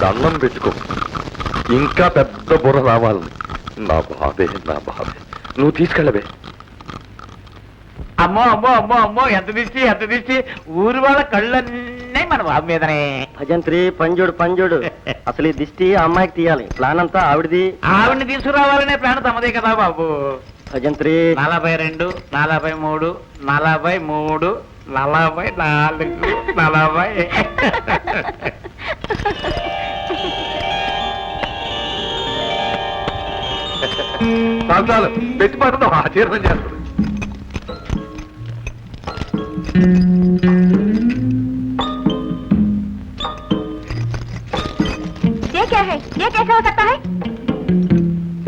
దండం పెట్టుకో. ఇంకా పెద్ద బుర్ర రావాలని నా బాధే నా బాధే. నువ్వు తీసుకెళ్ళవే. అమ్మో అమ్మో అమ్మో అమ్మో ఎంత దిష్టి ఎంత దిష్టి. ఊరు వాళ్ళ కళ్ళన్నీ మన బాబు మీదనే. భజంత్రి పంజోడు పంజోడు. అసలు ఈ దిష్టి ఆ అమ్మాయికి తీయాలి. ప్లాన్ అంతా ఆవిడది. ఆవిడ్ని తీసుకురావాలనే ప్రాణం తమదే కదా బాబు. భజంత్రి నలభై రెండు నలభై మూడు నలభై మూడు నలభై నాలుగు నలభై చాలు పెట్టి చేస్తాడు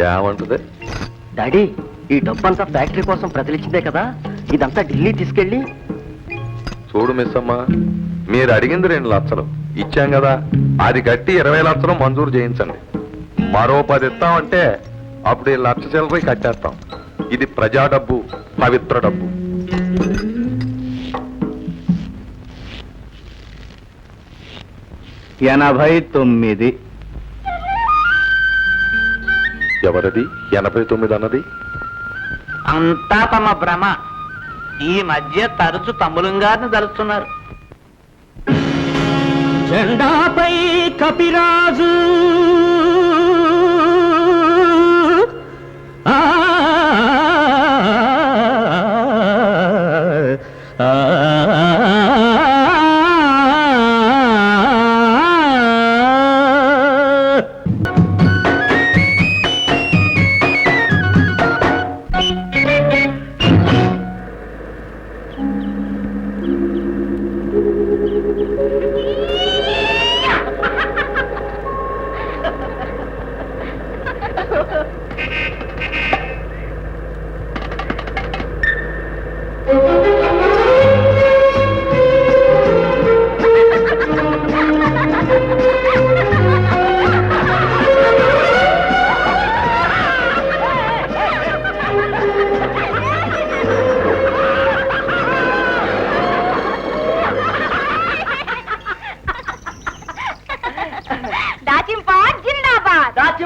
ఏమంటది డాడీ ఈ డబ్బంతా ఫ్యాక్టరీ కోసం ప్రతిలిచ్చిందే కదా? ఇదంతా ఢిల్లీ తీసుకెళ్ళి చూడు మిస్ అమ్మా మీరు అడిగింది రెండు లక్షలు. ఇచ్చాం కదా. అది కట్టి ఇరవై లక్షలు మంజూరు చేయించండి. మరో పది ఇస్తామంటే అప్పుడు ఈ లక్ష చిల్లర కట్టేస్తాం. ఇది ప్రజా డబ్బు పవిత్ర డబ్బు. ఎనభై తొమ్మిది. ఎవరిది? ఎనభై తొమ్మిది అన్నది? అంతా తమ భ్రమ. ఈ మధ్య తరచు తమ్ములం గారిని తలుస్తున్నారు. జెండాపై కపిరాజు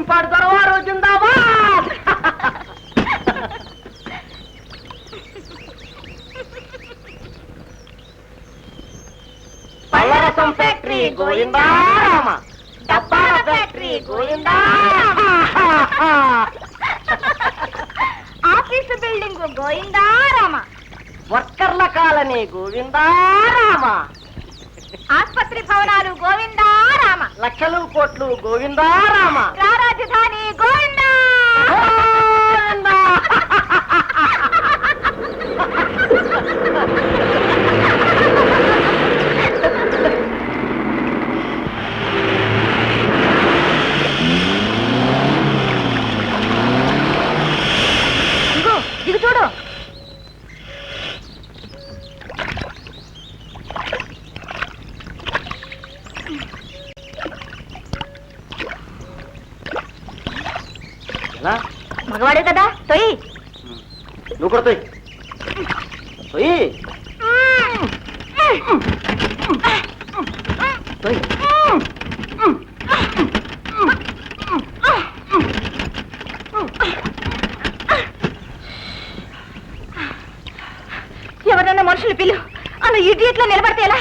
జిందాబాద్ దాచింపాడు దొరవారు జిందాబాద్! పల్లరసం ఫ్యాక్టరీ గోవిందారామ డబ్బాల factory Govindarama office building Govindarama వర్కర్ల కాలనీ గోవిందారామ ఆసుపత్రి భవనాలు గోవిందారామ లక్షలు కోట్లు గోవిందారామ রাজধানী গড়ে మనుషులు పిలు అలా ఇడియట్లో నిలబడితే ఎలా?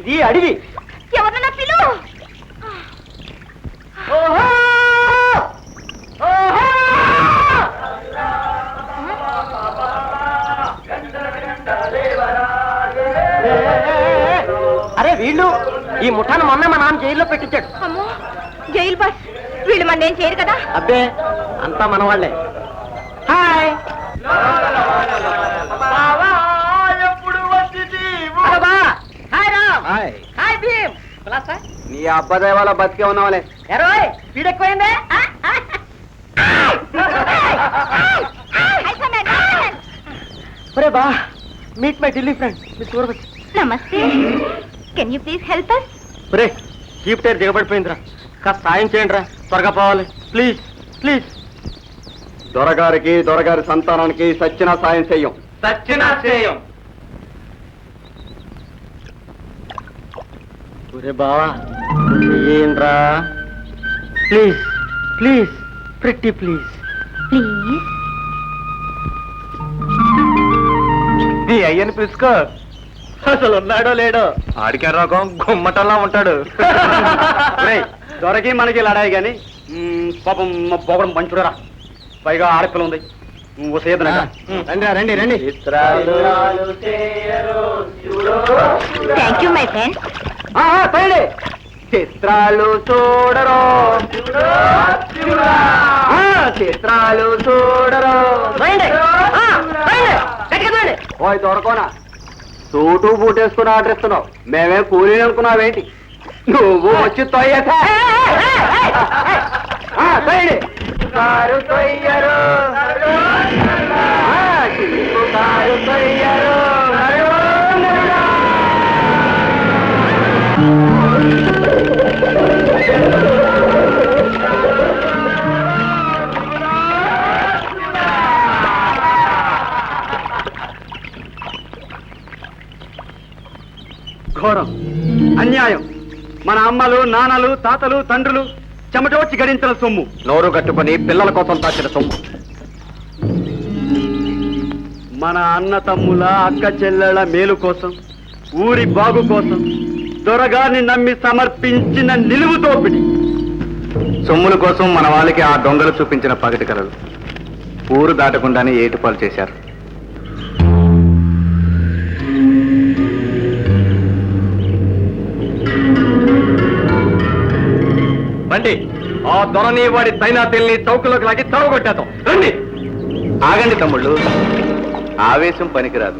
ఇది అడవి. ఎవరన్నా పిలు అరే వీళ్ళు ఈ ముఠాను మొన్న మా నాన్న జైల్లో పెట్టించాడు. అమ్మో జైలు బస్. వీళ్ళు మన ఏం చేయరు కదా? అబ్బే అంతా మన వాళ్ళే హాయ్! కులాసా? నీ అబ్బాయి వాళ్ళ బతికే ఉన్నావులే. ఎరోయ్ స్పీడ్ ఎక్కువైందే. ఒరే బా మీట్ మై ఢిల్లీ ఫ్రెండ్ మీ నమస్తే. Can you please help us ఒరే జీప్ టైర్ దిగబడిపోయిందిరా. కాస్త సాయం చేయండి రా త్వరగా పోవాలి. Please please. దొరగారికి దొరగారి సంతానానికి సచ్చిన సాయం చెయ్యం సచ్చినా చేయం. ఒరే బావా ఏంట్రా? Please please pretty please. Please నీ అయ్యని పిలుచుకో. అసలు ఉన్నాడో లేడో. ఆడికే రోగం గుమ్మటంలా ఉంటాడు. ఒరేయ్, దొరకి మనకి లడాయి గాని మ్మ్, పాపం మా పోగడం మంచుడరా. పైగా ఆడపిల్ల ఉంది. నువ్వు రండి రండి. రండి థ్యాంక్ యూ మై ఫ్రెండ్ తోయండి. చిత్రాలు చూడరు. ఆ, చిత్రాలు చూడరు. ఓయ్ దొరకోనా? సూటు బూటేసుకుని ఆర్డర్ ఇస్తున్నావు. మేమే కూలీ అనుకున్నావేంటి? నువ్వు వచ్చి తొయ్యరు. ఘోరం. అన్యాయం. మన అమ్మలు నాన్నలు తాతలు తండ్రులు చెమటోడ్చి గడించిన సొమ్ము. నోరు కట్టుకొని పిల్లల కోసం దాచిన సొమ్ము. మన అన్న తమ్ముల అక్క చెల్లెళ్ళ మేలు కోసం ఊరి బాగు కోసం దొరగారిని నమ్మి సమర్పించిన నిలువు దోపిడి. సొమ్ముల కోసం మన వాళ్ళకి ఆ దొంగలు చూపించిన పగటి కలలు. ఊరు దాటకుండానే ఏటుపాలు చేశారు. బండి ఆ దొరని వాడి తైనాతిల్ని చౌకలోకి లాగి చావగొట్టేద్దాం రండి. ఆగండి తమ్ముళ్ళు. ఆవేశం పనికిరాదు.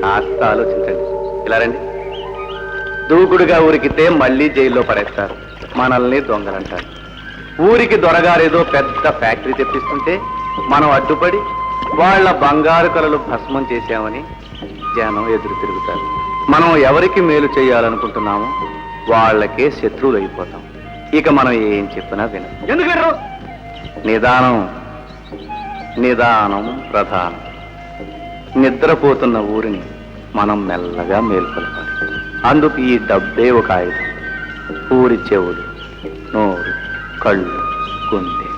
కాస్త ఆలోచించండి. ఇలా రండి. దూకుడుగా ఊరికితే మళ్ళీ జైల్లో పడేస్తారు. మనల్ని దొంగలంటారు. ఊరికి దొరగారేదో పెద్ద ఫ్యాక్టరీ తెప్పిస్తుంటే మనం అడ్డుపడి వాళ్ళ బంగారు కలలు భస్మం చేశామని జనం ఎదురు తిరుగుతారు. మనం ఎవరికి మేలు చేయాలనుకుంటున్నామో వాళ్ళకే శత్రువులు అయిపోతాం ఇక మనం ఏం చెప్పినా వినం. ఎందుకు? నిదానం నిదానం ప్రధానం. నిద్రపోతున్న ఊరిని మనం మెల్లగా మేల్కొల్పాలి. అందుకు ఈ డబ్బే ఒక ఆయుధం ఊరి చెవులు నోరు కళ్ళు గుండె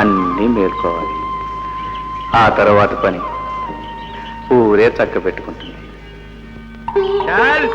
అన్నీ మేల్కోవాలి. ఆ తర్వాత పని ఊరే చక్క పెట్టుకుంటుంది. చల్!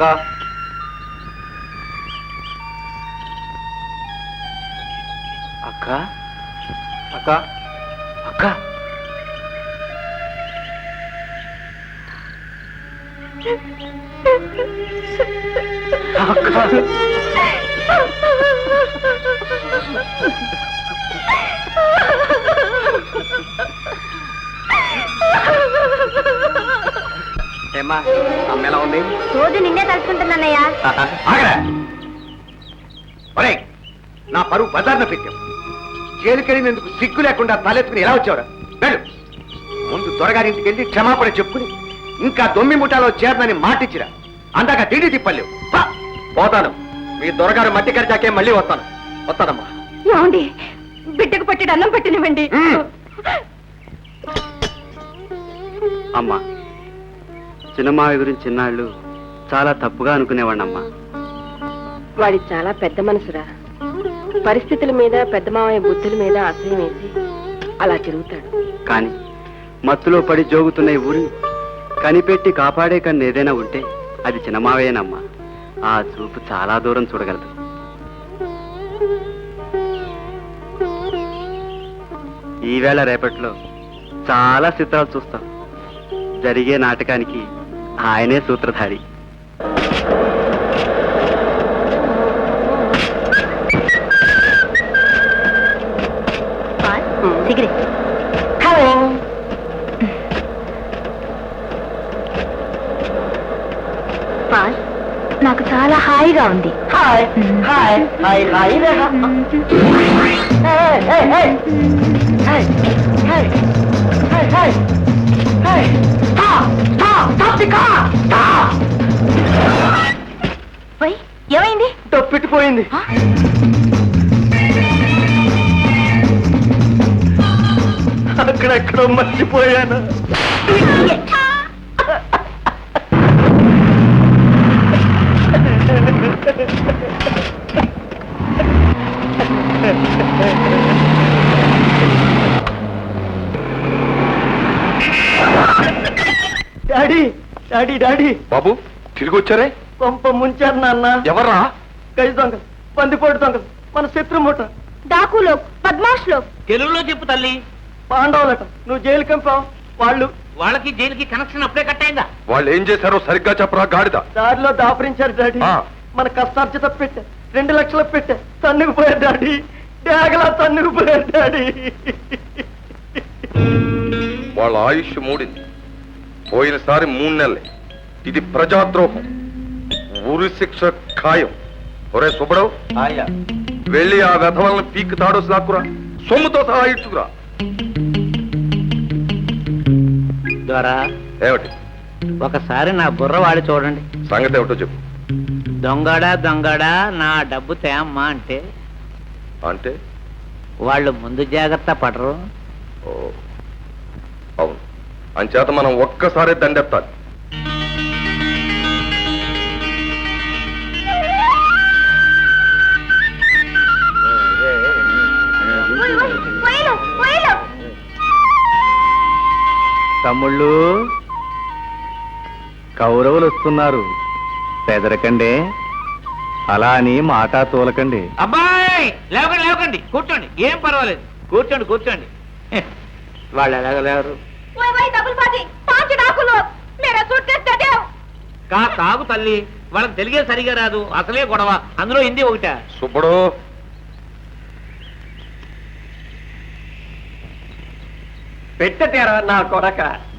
చల్ ఏమ్మా అమ్మ ఎలా ఉంది? రోజు నిన్నే తలుచుకుంటున్నానయ్యా. ఆగరా. ఒరేయ్ నా పరువు బజార్న పెట్టావు. జైలుకెళ్ళినందుకు సిగ్గు లేకుండా తలెత్తుకుని ఎలా వచ్చావురా? వెళ్ళు. ముందు దొరగారింటికి వెళ్ళి క్షమాపణ చెప్పుకుని ఇంకా దొమ్మి ముఠాలో చేరనని మాటిచ్చిరా. అందాక తిండి తిప్పలేవు! పోతాను. మీ దొరగారు మట్టి కరిచాకే మళ్ళీ వస్తాను. వస్తానమ్మా. ఏమండి? బిడ్డకు పట్టి అన్నం పెట్టినవ్వండి. మ్మ్. అమ్మా చిన్నమావి గురించి చిన్నాళ్ళు చాలా తప్పుగా అనుకునేవాడినమ్మా వాడి చాలా పెద్ద మనసురా. పరిస్థితుల మీద పెద్ద మామయ్య బుద్ధుల మీద అసహ్యం వేసి అలా తిరుగుతాడు. కానీ మత్తులో పడి జోగుతున్న ఈ ఊరిని కనిపెట్టి కాపాడే కన్ను ఏదైనా ఉంటే అది చిన్నమావేనమ్మా ఆ చూపు చాలా దూరం చూడగలదు. ఈవేళ రేపట్లో చాలా చిత్రాలు చూస్తాం. జరిగే నాటకానికి ఆయనే సూత్రధారి. సిగరెట్. పాల్ నాకు చాలా హాయిగా ఉంది. హాయ్ హాయ్ హాయ్ హాయ్ పోయి ఏమైంది? తప్పిటిపోయింది? అక్కడెక్కడో మర్చిపోయాను. Daddy daddy daddy. బాబు తిరిగి వచ్చారే? పంప ముంచారు నాన్న. ఎవర్రా? గై దొంగ పందిపోటు దొంగ మన శత్రుమూట డాకులో పద్మాష్లో తెలుగులో చెప్పు తల్లి. పాండవులట నువ్వు జైలు కంపావు వాళ్ళు వాళ్ళకి జైలుకి కనెక్షన్ అప్పుడే కట్ అయిందా? వాళ్ళు ఏం చేశారో సరిగ్గా చెప్పరా గాడిద? దారిలో దాపరించారు డాడీ. మన కష్టార్జిత పెట్టే రెండు లక్షలు పెట్టే తన్నుకు పోయారు డాడీ. డాగలా తన్నుకు పోయారు డాడీ. వాళ్ళ ఆయుష్ మూడింది. పోయినసారి మూడు నెలలే. ఇది ప్రజాద్రోహం. ఊరి శిక్ష ఖాయం. ఒరే సుబ్బడవు వెళ్ళి ఆ వెధవలను పీక్ తాడోసి లాక్కురా. సొమ్ముతో సహా ఇచ్చుకురా ద్వారా ఏమిటి? ఒకసారి నా బుర్ర వాడి చూడండి. సంగతి ఏమిటో చెప్పు. దొంగడా దొంగడా నా డబ్బు తేమ్మా అంటే? అంటే? వాళ్ళు ముందు జాగ్రత్త పడరు. ఓ, అవును. అంచేత మనం ఒక్కసారి దండెత్తాలి. తమ్ముళ్ళు కౌరవులు వస్తున్నారు పెదరకండి అలా అని మాట తోలకండి. అబ్బాయి లేవకండి లేవకండి. కూర్చోండి ఏం పర్వాలేదు. కూర్చోండి కూర్చోండి. వాళ్ళు ఎలాగలేరు? పాంచ్ డాకులు. మేరా కా కాగు తల్లి. వాళ్ళకి తెలిగే సరిగా రాదు. అసలే గొడవ. అందులో హిందీ ఒకట. సుబ్బడు. పెట్టతేరా నా కొడక.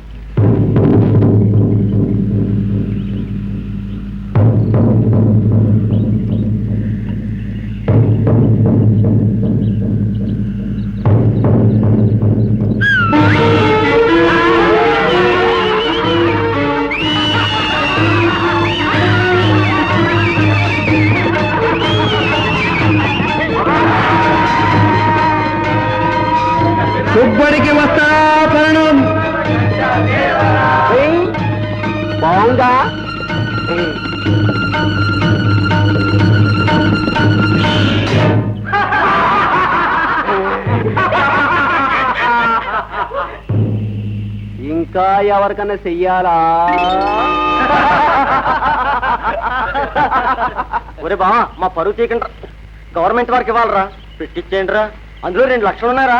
ఎవరికన్నా చెయ్యాలా? ఒరే బా మా పరువు తీకండి గవర్నమెంట్ వారికి ఇవ్వాలరా. పెట్టించేయండి రా అందులో రెండు లక్షలు ఉన్నారా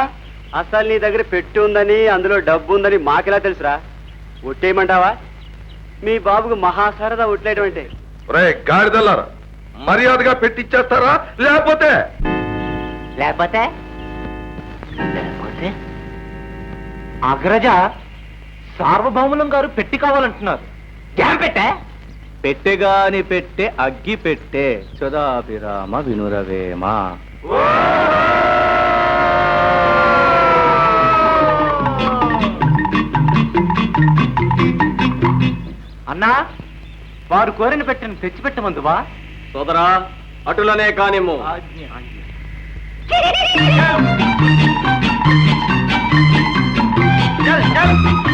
అసలు నీ దగ్గర పెట్టి ఉందని అందులో డబ్బు ఉందని మాకెలా తెలుసురా? ఒట్టేయమంటావా? మీ బాబుకు మహాసరదా ఒట్లేటువంటి రే గాడిదల్లారా మర్యాదగా పెట్టిచ్చేస్తారా? లేకపోతే? లేకపోతే? లేకపోతే? అగ్రజ సార్వభౌములం గారు పెట్టి కావాలంటున్నారు. ఏం పెట్టే? పెట్టెగాని పెట్టే అగ్గి పెట్టే. సుధాభిరామ వినురవేమ. అన్నా వారు కోరిన పెట్టిన తెచ్చిపెట్టమందువా? సోదరా అటులనే కానిమ్ము.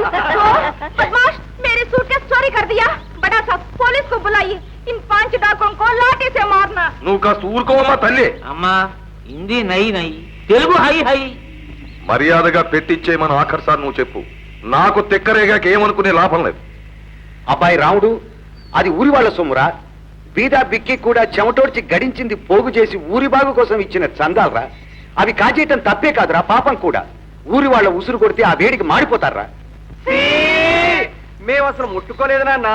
बदमाश मेरी सूटकेस चोरी कर दिया बड़ा सा पुलिस को बुलाइए इन पांच डाकों को लाठी से मारना నువ్వు కాస్త ఊరుకోవమ్మా తల్లి అమ్మా హిందీ నై నై తెలుగు హై హై మర్యాదగా పెట్టిచ్చేయమని ఆఖరిసారి నువ్వు చెప్పు నాకు తిక్కరేగాక ఏమనుకునే లాభం లేదు అబ్బాయి రాముడు అది ఊరి వాళ్ళ సొమ్మురా? బీదా బిక్కి కూడా చెమటోడ్చి గడించింది పోగు చేసి ఊరి బాగు కోసం ఇచ్చిన చందాలరా? అవి కాజేయటం తప్పే కాదురా పాపం కూడా. ఊరి వాళ్ళ ఉసురు కొడితే ఆ వేడికి మాడిపోతారా? మేము అసలు ముట్టుకోలేదు నాన్న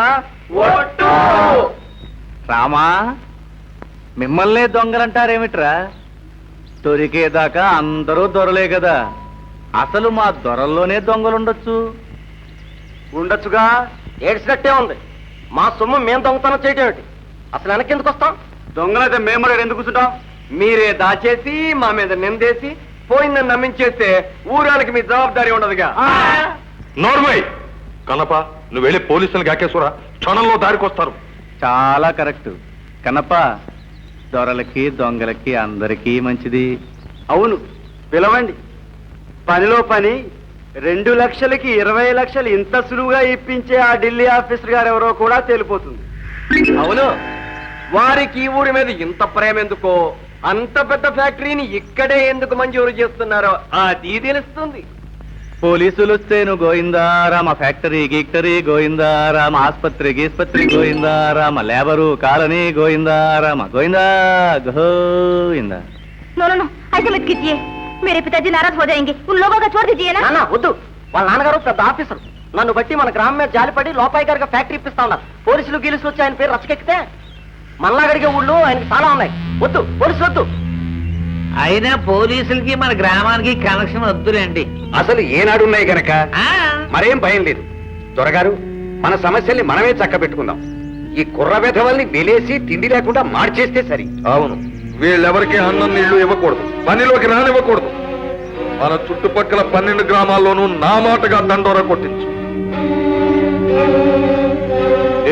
ఒట్టు! రామా మిమ్మల్నే దొంగలంటారేమిట్రా? దొరికేదాకా అందరూ దొరలే కదా అసలు మా దొరల్లోనే దొంగలుండొచ్చు. ఉండొచ్చుగా ఏడ్చినట్టే ఉంది. మా సొమ్ము మేము దొంగతనం చేయటం ఏమిటి? అసలు వెనక్కి ఎందుకు వస్తాం? దొంగలైతే మేము మరి ఎందుకు కూర్చుంటాం? మీరే దాచేసి మా మీద నిందేసి పోయిందని నమ్మించేస్తే ఊరానికి మీ జవాబుదారీ ఉండదుగా. నోర్మై! కనప నువ్వు వెళ్ళి పోలీసులు గాకేశ్వరా క్షణంలో దారికొస్తారు చాలా కరెక్ట్. కనప దొరలకి దొంగలకి అందరికీ మంచిది. అవును పిలవండి. పనిలో పని రెండు లక్షలకి ఇరవై లక్షలు ఇంత సులువుగా ఇప్పించే ఆ ఢిల్లీ ఆఫీసర్ గారు ఎవరో కూడా తేలిపోతుంది. అవును. వారికి ఈ ఊరి మీద ఇంత ప్రేమ ఎందుకో? అంత పెద్ద ఫ్యాక్టరీని ఇక్కడే ఎందుకు మంజూరు చేస్తున్నారో అది తెలుస్తుంది. పోలీసులు వస్తేను గోయిందారామ ఫ్యాక్టరీ గీక్టరీ గోయిందారామ ఆస్పత్రి గీస్పత్రి గోయిందారామ లేబరు కాలనీ గోయిందారామ గోయిందా? గోయిందా? नो नो नो ऐसे मत कीजिए मेरे पिताजी नाराज हो जाएंगे उन लोगों को छोड़ दीजिए ना నాన్న వద్దు వాళ్ళ నాన్నగారు పెద్ద ఆఫీసర్ నన్ను బట్టి మన గ్రామం మీద జాలిపడి లోపాయి గారికి ఫ్యాక్టరీ ఇప్పిస్తా ఉన్నారు పోలీసులు గీలుసులు వచ్చి ఆయన పేరు రచ్చకెక్కితే మనలాగడిగే ఊళ్ళు ఆయనకి చాలా ఉన్నాయి వద్దు పోలీసులు వద్దు అయినా పోలీసులకి మన గ్రామానికి కనెక్షన్ వద్దులేండి అసలు ఏనాడున్నాయి గనక ఆ, మరేం భయం లేదు దొరగారు మన సమస్యల్ని మనమే చక్క పెట్టుకుందాం ఈ కుర్ర వెధవల్ని వెలేసి తిండి లేకుండా మార్చేస్తే సరి అవును వీళ్ళెవరికి అన్నం నీళ్ళు ఇవ్వకూడదు పనిలోకి రానివ్వకూడదు. మన చుట్టుపక్కల పన్నెండు గ్రామాల్లోనూ నా మాటగా దండోర కొట్టించు.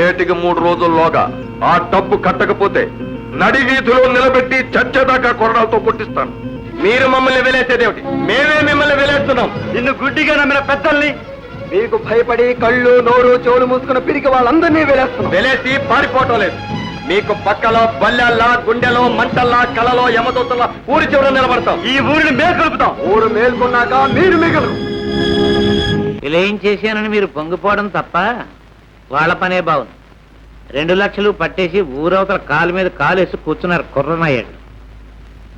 ఏటికి మూడు రోజుల్లోగా ఆ డబ్బు కట్టకపోతే నడి వీధిలో నిలబెట్టి చచ్చేదాకా కొరడాలతో కొట్టిస్తాను. మీరు మమ్మల్ని వెలేసేదేమిటి మేమే మిమ్మల్ని వెలేస్తున్నాం నిన్ను గుడ్డిగా నమ్మిన పెద్దల్ని మీకు భయపడి కళ్ళు నోరు చెవులు మూసుకున్న పిరికి వాళ్ళందరినీ వెలేస్తున్నాం వెలేసి పారిపోవటం లేదు. మీకు పక్కలో బల్లెల్లా గుండెలో మంటల్లా కలలో యమదూతల్లా ఊరి చివర నిలబడతాం. ఈ ఊరిని మేల్కొలుపుతాం. ఊరు మేల్కొన్నాక మీరు మిగలరు. ఇలా ఏం చేశానని మీరు పొంగిపోవడం తప్ప వాళ్ళ పనే బాగుంది రెండు లక్షలు పట్టేసి ఊరవతల కాలు మీద కాలేసి కూర్చున్నారు కుర్రనయ్యాడు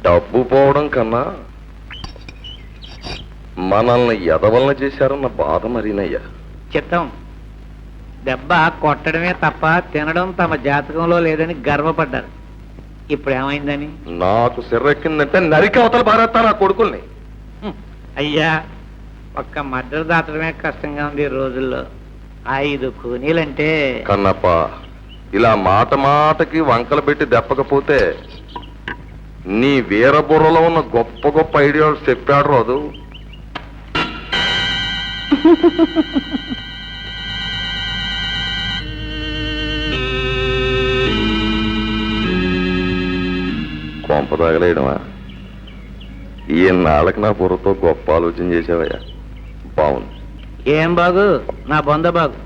డబ్బు పోవడం కన్నా మనల్ని ఎదవలన చేశారన్న బాధ మరీనయ్యా. చిత్తం దెబ్బ కొట్టడమే తప్ప తినడం తమ జాతకంలో లేదని గర్వపడ్డారు. ఇప్పుడు ఏమైందని? నాకు సిర్రెక్కిందంటే నరికి అవతల పారేస్తా నా కొడుకుల్ని. అయ్యా ఒక్క మద్దతు దాటడమే కష్టంగా ఉంది ఈ రోజుల్లో. ఐదు కూనీలంటే కన్నప్ప ఇలా మాట మాటకి వంకలు పెట్టి దెప్పకపోతే నీ వీరబుర్రలో ఉన్న గొప్ప గొప్ప ఐడియాలు చెప్పాడు రోజు. కొంప తగలేయడమా ఈ నాళ్ళకి నా బుర్రతో గొప్ప ఆలోచన చేసావయ్యా బాగుంది ఏం బాగు? నా బొంద బాగు.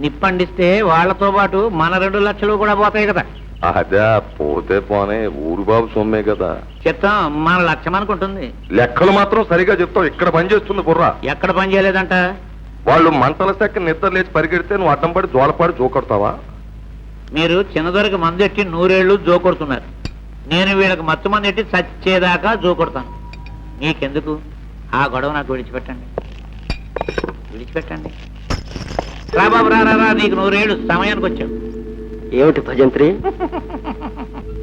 నిప్పండిస్తే వాళ్ళతో పాటు మన రెండు లక్షలు కూడా పోతాయి కదా. అదే పోతే పోనే ఊరు బాబు సొమ్మే కదా. చిత్తం మన లక్ష్యం అనుకుంటుంది. లెక్కలు మాత్రం సరిగా చెప్తావు. ఇక్కడ పని చేస్తుంది బుర్రా. ఎక్కడ పని చేయలేదంట? వాళ్ళు మంటల సెక్క నిద్ర లేచి పరిగెడితే నువ్వు అడ్డం పడి జోలపాడి జోకొడతావా? మీరు చిన్నదొరికి మందు ఎట్టి నూరేళ్ళు జోకొడుతున్నారు. నేను వీళ్ళకి మత్తు మంది ఎట్టి చచ్చేదాకా జోకొడతాను నీకెందుకు? ఆ గొడవ నాకు విడిచిపెట్టండి. విడిచిపెట్టండి. రా బాబు రా రా, రా నీకు నూరేళ్ళు సమయానికి వచ్చావు ఏమిటి భజంత్రి?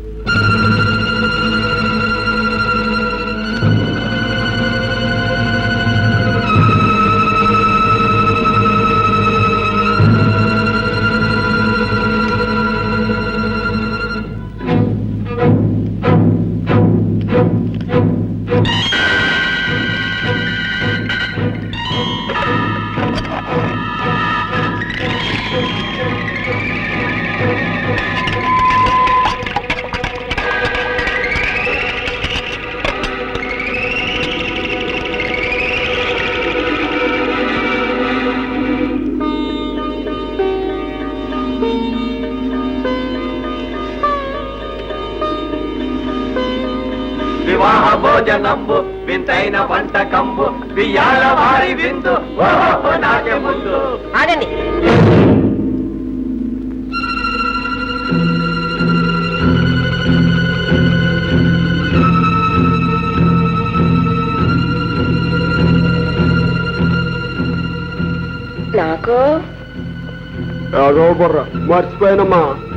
నాకే ఆగండి. నాకు. బుర్ర మర్చిపోయానమ్మా.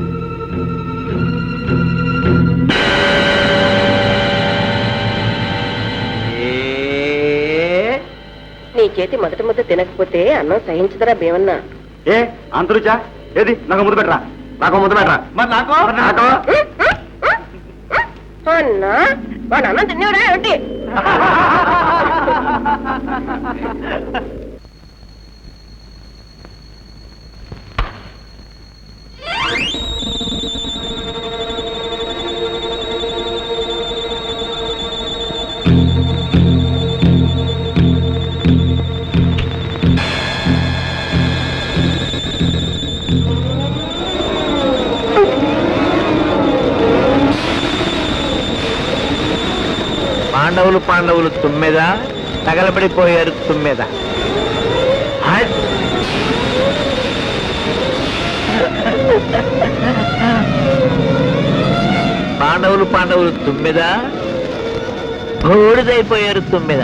నీ చేతి మొదటి ముద్ద తినకపోతే అన్నం సహించదరా భీమన్నా. ఏ అంతరుచా? ఏది? నాకు ముద్దు పెట్టరా? నాకు ముద్దు పెట్టరా? మరి నాకు? నాకు? అన్నా వాడు అన్నం తినేవరా ఏంటి? పాండవులు తుమ్మెద? తగలబడిపోయారు తుమ్మెద? పాండవులు పాండవులు తుమ్మెద? బూడిదైపోయారు తుమ్మెద?